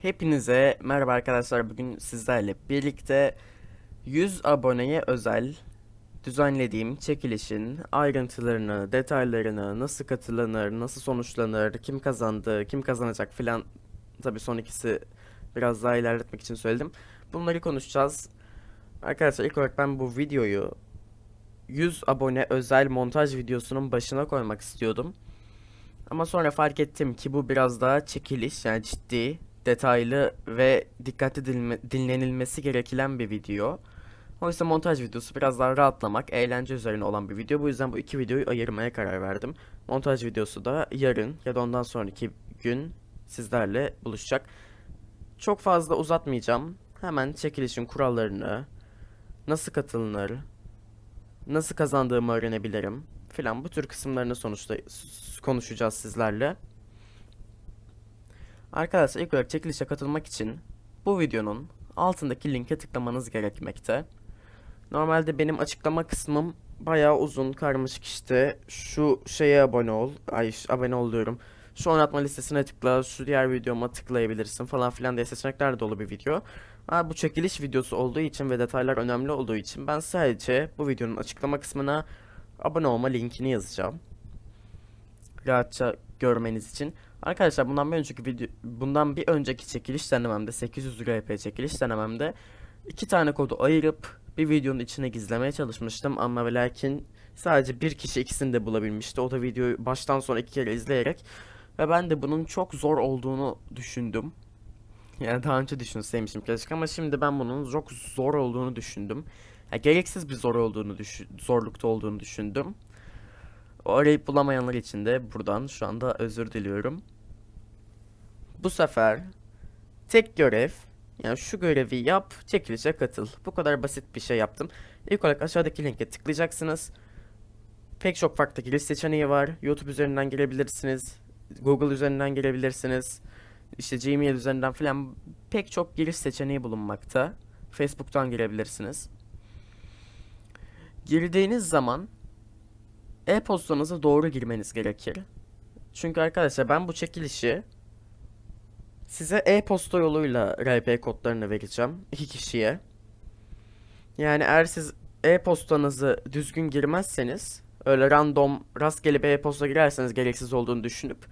Hepinize merhaba arkadaşlar. Bugün sizlerle birlikte 100 aboneye özel düzenlediğim çekilişin ayrıntılarını, detaylarını, nasıl katılınır, nasıl sonuçlanır, kim kazandı, kim kazanacak filan tabii son ikisi biraz daha ilerletmek için söyledim. Bunları konuşacağız. Arkadaşlar ilk olarak ben bu videoyu 100 abone özel montaj videosunun başına koymak istiyordum. Ama sonra fark ettim ki bu biraz daha çekiliş yani ciddi, detaylı ve dikkatli dinle- dinlenilmesi gereken bir video. Oysa montaj videosu biraz daha rahatlamak, eğlence üzerine olan bir video. Bu yüzden bu iki videoyu ayırmaya karar verdim. Montaj videosu da yarın ya da ondan sonraki gün sizlerle buluşacak. Çok fazla uzatmayacağım. Hemen çekilişin kurallarını, nasıl katılınır, nasıl kazandığımı öğrenebilirim filan bu tür kısımlarını sonuçta konuşacağız sizlerle. Arkadaşlar ilk olarak çekilişe katılmak için bu videonun altındaki linke tıklamanız gerekmekte. Normalde benim açıklama kısmım bayağı uzun, karmaşık işte. Şu şeye abone ol, ay abone ol diyorum. Şu oynatma listesine tıkla, şu diğer videoma tıklayabilirsin falan filan diye seçenekler dolu bir video. Ama bu çekiliş videosu olduğu için ve detaylar önemli olduğu için ben sadece bu videonun açıklama kısmına abone olma linkini yazacağım. Rahatça görmeniz için. Arkadaşlar bundan bir önceki video bundan bir önceki çekiliş denememde 800 RP çekiliş denememde iki tane kodu ayırıp bir videonun içine gizlemeye çalışmıştım ama ve lakin sadece bir kişi ikisini de bulabilmişti. O da videoyu baştan sona iki kere izleyerek ve ben de bunun çok zor olduğunu düşündüm. Yani daha önce düşünseymişim keşke ama şimdi ben bunun çok zor olduğunu düşündüm. Ya gereksiz bir zor olduğunu düşün, zorlukta olduğunu düşündüm. O arayıp bulamayanlar için de buradan şu anda özür diliyorum. Bu sefer tek görev yani şu görevi yap, çekilişe katıl. Bu kadar basit bir şey yaptım. İlk olarak aşağıdaki linke tıklayacaksınız. Pek çok farklı giriş seçeneği var. YouTube üzerinden girebilirsiniz. Google üzerinden girebilirsiniz. İşte Gmail üzerinden filan pek çok giriş seçeneği bulunmakta. Facebook'tan girebilirsiniz. Girdiğiniz zaman e-postanıza doğru girmeniz gerekir. Çünkü arkadaşlar ben bu çekilişi size e-posta yoluyla RP kodlarını vereceğim iki kişiye. Yani eğer siz e-postanızı düzgün girmezseniz öyle random rastgele bir e-posta girerseniz gereksiz olduğunu düşünüp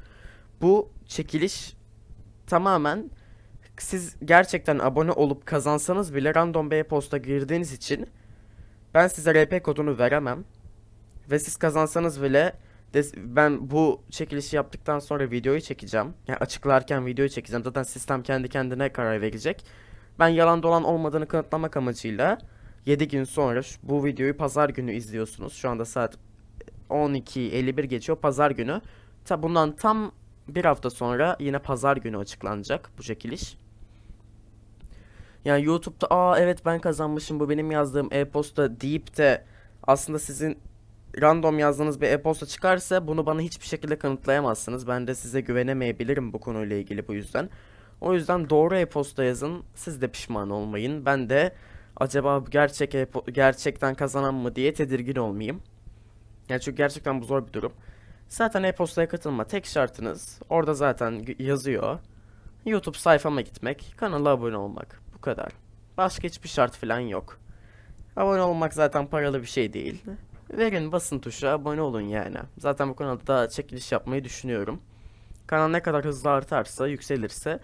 bu çekiliş tamamen siz gerçekten abone olup kazansanız bile random bir e-posta girdiğiniz için ben size RP kodunu veremem. Ve siz kazansanız bile ben bu çekilişi yaptıktan sonra videoyu çekeceğim. Yani açıklarken videoyu çekeceğim. Zaten sistem kendi kendine karar verecek. Ben yalan dolan olmadığını kanıtlamak amacıyla 7 gün sonra bu videoyu pazar günü izliyorsunuz. Şu anda saat 12.51 geçiyor pazar günü. Ta bundan tam bir hafta sonra yine pazar günü açıklanacak bu çekiliş. Yani YouTube'da aa evet ben kazanmışım bu benim yazdığım e-posta deyip de aslında sizin random yazdığınız bir e-posta çıkarsa bunu bana hiçbir şekilde kanıtlayamazsınız. Ben de size güvenemeyebilirim bu konuyla ilgili bu yüzden. O yüzden doğru e-posta yazın. Siz de pişman olmayın. Ben de acaba gerçek gerçekten kazanan mı diye tedirgin olmayayım. Yani çünkü gerçekten bu zor bir durum. Zaten e-postaya katılma tek şartınız orada zaten yazıyor. YouTube sayfama gitmek, kanala abone olmak. Bu kadar. Başka hiçbir şart falan yok. Abone olmak zaten paralı bir şey değil. Verin basın tuşu abone olun yani. Zaten bu kanalda da çekiliş yapmayı düşünüyorum. Kanal ne kadar hızlı artarsa, yükselirse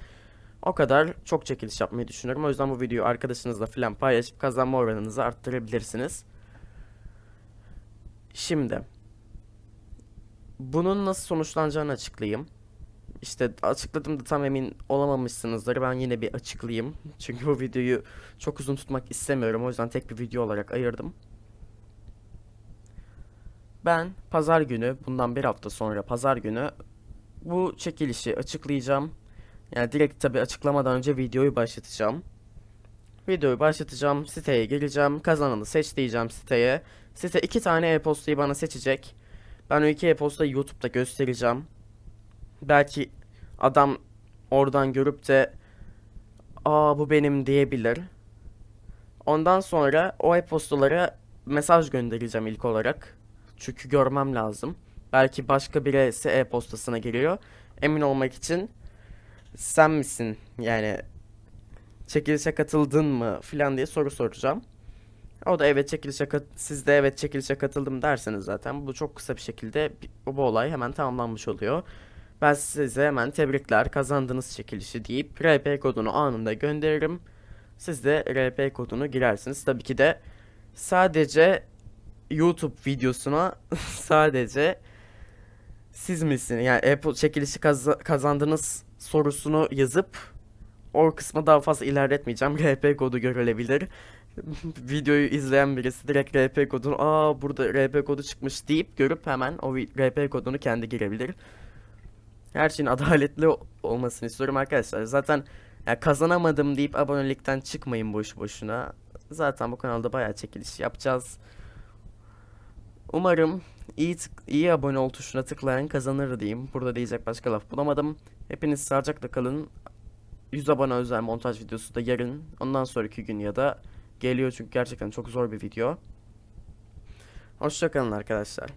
o kadar çok çekiliş yapmayı düşünüyorum. O yüzden bu videoyu arkadaşınızla falan paylaşıp kazanma oranınızı arttırabilirsiniz. Şimdi bunun nasıl sonuçlanacağını açıklayayım. İşte açıkladığımda tam emin olamamışsınızdır. Ben yine bir açıklayayım. Çünkü bu videoyu çok uzun tutmak istemiyorum. O yüzden tek bir video olarak ayırdım. Ben pazar günü, bundan bir hafta sonra pazar günü bu çekilişi açıklayacağım. Yani direkt tabi açıklamadan önce videoyu başlatacağım. Videoyu başlatacağım, siteye gireceğim, kazananı seç diyeceğim siteye. Site iki tane e-postayı bana seçecek. Ben o iki e-postayı YouTube'da göstereceğim. Belki adam oradan görüp de aa bu benim diyebilir. Ondan sonra o e-postalara mesaj göndereceğim ilk olarak. Çünkü görmem lazım. Belki başka birisi e-postasına giriyor. Emin olmak için sen misin yani çekilişe katıldın mı filan diye soru soracağım. O da evet çekilişe kat siz de evet çekilişe katıldım derseniz zaten bu çok kısa bir şekilde bi- bu olay hemen tamamlanmış oluyor. Ben size hemen tebrikler kazandınız çekilişi deyip RP kodunu anında gönderirim. Siz de RP kodunu girersiniz. Tabii ki de sadece YouTube videosuna sadece siz misin? Yani Apple çekilişi kaza- kazandınız sorusunu yazıp o kısmı daha fazla ilerletmeyeceğim. RP kodu görülebilir. Videoyu izleyen birisi direkt RP kodunu aa burada RP kodu çıkmış deyip görüp hemen o RP kodunu kendi girebilir. Her şeyin adaletli olmasını istiyorum arkadaşlar. Zaten ya kazanamadım deyip abonelikten çıkmayın boş boşuna. Zaten bu kanalda bayağı çekiliş yapacağız. Umarım iyi iyi abone ol tuşuna tıklayan kazanır diyeyim. Burada diyecek başka laf bulamadım. Hepiniz sağlıcakla kalın. 100 abone özel montaj videosu da yarın, ondan sonraki gün ya da geliyor çünkü gerçekten çok zor bir video. Hoşça kalın arkadaşlar.